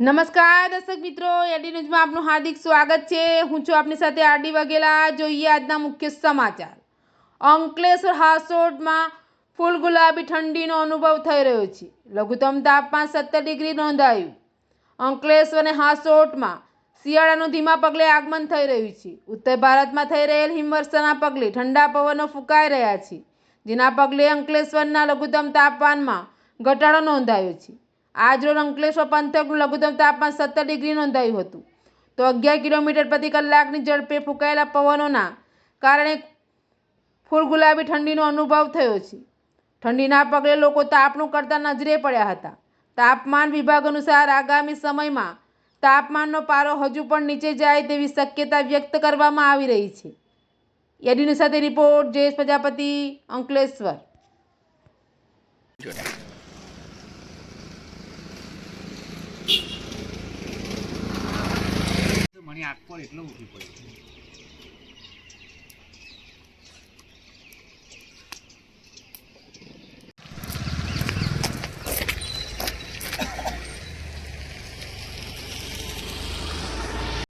નમસ્કાર, દર્શક મિત્રો. એડી ન્યૂઝમાં આપનું હાર્દિક સ્વાગત છે. હું છું આપની સાથે આરડી વગેલા જોઈએ આજના મુખ્ય સમાચાર. અંકલેશ્વર હાસોડમાં ફૂલ ગુલાબી ઠંડીનો અનુભવ થઈ રહ્યો છે. લઘુત્તમ તાપમાન સત્તર ડિગ્રી નોંધાયું. અંકલેશ્વર અને હાસોટમાં શિયાળાનું ધીમા પગલે આગમન થઈ રહ્યું છે. ઉત્તર ભારતમાં થઈ રહેલ હિમવર્ષાના પગલે ઠંડા પવનો ફૂંકાઈ રહ્યા છે. જેના પગલે અંકલેશ્વરના લઘુત્તમ તાપમાનમાં ઘટાડો નોંધાયો છે. આજરોજ અંકલેશ્વર પંથકનું લઘુત્તમ તાપમાન સત્તર ડિગ્રી નોંધાયું હતું. તો અગિયાર કિલોમીટર પ્રતિ કલાકની ઝડપે ફૂંકાયેલા પવનોના કારણે ફૂલ ગુલાબી ઠંડીનો અનુભવ થયો છે. ઠંડીના પગલે લોકો તાપણું કરતા નજરે પડ્યા હતા. તાપમાન વિભાગ અનુસાર આગામી સમયમાં તાપમાનનો પારો હજુ પણ નીચે જાય તેવી શક્યતા વ્યક્ત કરવામાં આવી રહી છે. યડીની સાથે રિપોર્ટ, જયેશ પ્રજાપતિ, અંકલેશ્વર. આગ પર એટલો ઉઠી પડ્યો